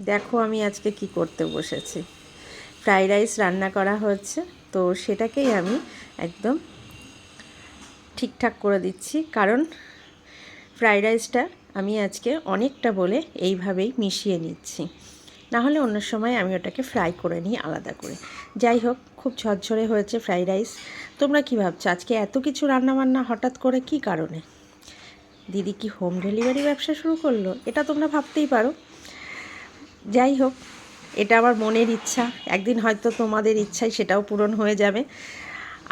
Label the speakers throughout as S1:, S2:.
S1: দেখো আমি আজকে কি করতে বসেছি। ফ্রাইড রাইস রান্না করা হচ্ছে, তো সেটাকেই আমি একদম ঠিকঠাক করে দিচ্ছি। কারণ ফ্রাইড রাইসটা আমি আজকে অনেকটা বলে এইভাবেই মিশিয়ে নিচ্ছি। না হলে অন্য সময় আমি ওটাকে ফ্রাই করে নিই আলাদা করে। যাই হোক, খুব ঝরঝরে হয়েছে ফ্রাইড রাইস। তোমরা কী ভাবছ, আজকে এত কিছু রান্নাবান্না হঠাৎ করে কি কারণে? দিদি কি হোম ডেলিভারি ব্যবসা শুরু করল? এটা তোমরা ভাবতেই পারো। যাই হোক, এটা আমার মনের ইচ্ছা। একদিন হয়তো তোমাদের ইচ্ছাই সেটাও পূরণ হয়ে যাবে।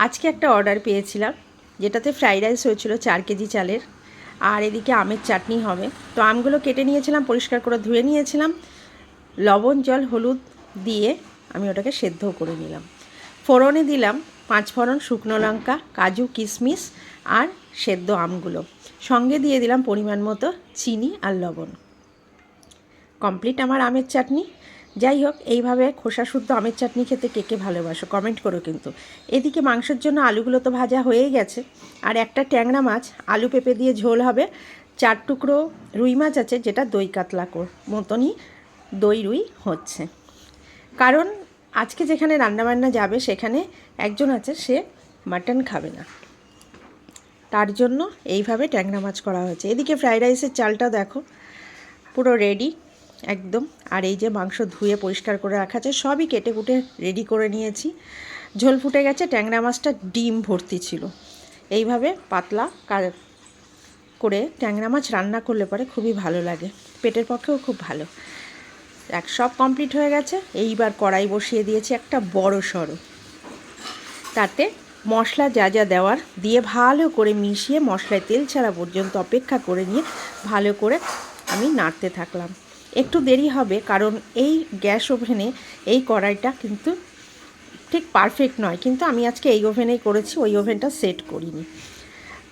S1: আজকে একটা অর্ডার পেয়েছিলাম, যেটাতে ফ্রাইড রাইস হয়েছিল চার কেজি চালের, আর এদিকে আমের চাটনি হবে। তো আমগুলো কেটে নিয়েছিলাম, পরিষ্কার করে ধুয়ে নিয়েছিলাম। লবণ, জল, হলুদ দিয়ে আমি ওটাকে সেদ্ধও করে নিলাম। ফোড়নে দিলাম পাঁচ ফোড়ন শুকনো লঙ্কা, কাজু, কিশমিশ আর সেদ্ধ আমগুলো। সঙ্গে দিয়ে দিলাম পরিমাণ মতো চিনি আর লবণ। কমপ্লিট আমার আমের চাটনি। যাই হোক, এইভাবে খোসা শুদ্ধ আমের চাটনি খেতে কে কে ভালোবাসো? কমেন্ট করো কিন্তু। এদিকে মাংসের জন্য আলুগুলো তো ভাজা হয়েই গেছে। আর একটা ট্যাংরা মাছ, আলু পেঁপে দিয়ে ঝোল হবে। চার টুকরো রুই মাছ আছে, যেটা দই কাতলা কর মতনই দই রুই হচ্ছে। কারণ আজকে যেখানে রান্নাবান্না যাবে, সেখানে একজন আছে, সে মাটন খাবে না। তার জন্য এইভাবে ট্যাংরা মাছ করা হয়েছে। এদিকে ফ্রাইড রাইসের চালটা দেখো, পুরো রেডি একদম। আর এই যে মাংস ধুয়ে পরিষ্কার করে রাখা আছে, সবই কেটে কুটে রেডি করে নিয়েছি। ঝোল ফুটে গেছে, ট্যাংরা মাছটা ডিম ভর্তি ছিল। এইভাবে পাতলা করে ট্যাংরা মাছ রান্না করলে পরে খুবই ভালো লাগে। পেটের পক্ষেও খুব ভালো। এক সব কমপ্লিট হয়ে গেছে, এইবার কড়াই বসিয়ে দিয়েছি একটা বড় সড়ো। তাতে মশলা যা যা দেওয়ার দিয়ে ভালো করে মিশিয়ে মশলায় তেল ছাড়া পর্যন্ত অপেক্ষা করে নিয়ে ভালো করে আমি নাড়তে থাকলাম। একটু দেরি হবে, কারণ এই গ্যাস ওভেনে এই কড়াইটা কিন্তু ঠিক পারফেক্ট নয়। কিন্তু আমি আজকে এই ওভেনেই করেছি, ওই ওভেনটা সেট করিনি।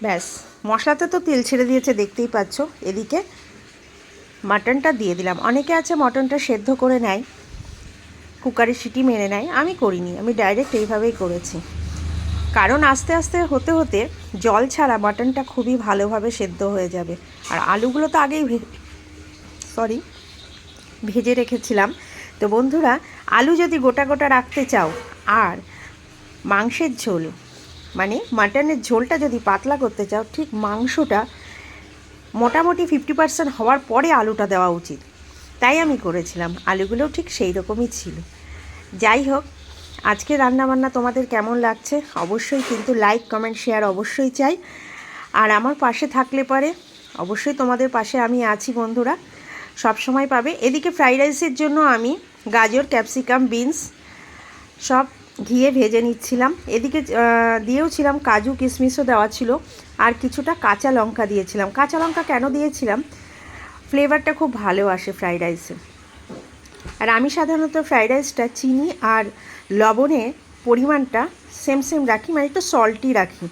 S1: ব্যাস, মশলাতে তো তেল ছেড়ে দিয়েছে, দেখতেই পাচ্ছ। এদিকে মাটনটা দিয়ে দিলাম। অনেকে আছে মটনটা সেদ্ধ করে নেয় কুকারে সিটি মেরে নেয়। আমি করিনি, আমি ডাইরেক্ট এইভাবেই করেছি। কারণ আস্তে আস্তে হতে হতে জল ছাড়া মাটনটা খুবই ভালোভাবে সেদ্ধ হয়ে যাবে। আর আলুগুলো তো আগেই সরি ভেজে রেখেছিলাম। তো বন্ধুরা, আলু যদি গোটা গোটা রাখতে চাও, আর মাংসের ঝোল মানে মাটনের ঝোলটা যদি পাতলা করতে চাও, ঠিক মাংসটা মোটামুটি ফিফটি পার্সেন্ট হওয়ার পরে আলুটা দেওয়া উচিত। তাই আমি করেছিলাম। আলুগুলোও ঠিক সেই রকমই ছিল। যাই হোক আজকে রান্নাবান্না তোমাদের কেমন লাগছে? অবশ্যই কিন্তু লাইক কমেন্ট শেয়ার অবশ্যই চাই। আর আমার পাশে থাকলে পরে, অবশ্যই তোমাদের পাশে আমি আছি বন্ধুরা। সব সময় পাবে। এদিকে ফ্রাইড রাইসের জন্য আমি গাজর, ক্যাপসিকাম, বিনস সব ঘিয়ে ভেজে নিচ্ছিলাম। এদিকে দিয়েও ছিলাম কাজু কিশমিশও দেওয়া ছিল। আর কিছুটা কাঁচা লঙ্কা দিয়েছিলাম। কাঁচা লঙ্কা কেন দিয়েছিলাম? ফ্লেভারটা খুব ভালো আসে ফ্রাইড রাইসে। আর আমি সাধারণত ফ্রাইড রাইসটা চিনি আর লবণের পরিমাণটা সেম সেম রাখি মানে একটু সল্টি রাখি।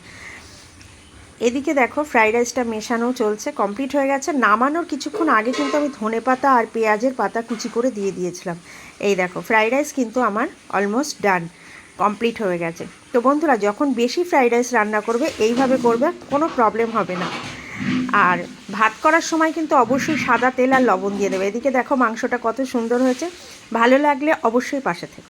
S1: এদিকে দেখো ফ্রাইড রাইসটা মেশানো চলছে কমপ্লিট হয়ে গেছে। নামানোর কিছুক্ষণ আগে কিন্তু আমি ধনে পাতা আর পেঁয়াজের পাতা কুচি করে দিয়ে দিয়েছিলাম। এই দেখো ফ্রাইড রাইস কিন্তু আমার অলমোস্ট ডান কমপ্লিট হয়ে গেছে। তো বন্ধুরা, যখন বেশি ফ্রাইড রাইস রান্না করবে, এইভাবে করবে, কোনো প্রবলেম হবে না। আর ভাত করার সময় কিন্তু অবশ্যই সাদা তেল আর লবণ দিয়ে দেবে। এদিকে দেখো, মাংসটা কত সুন্দর হয়েছে। ভালো লাগলে অবশ্যই পাশে থেকে।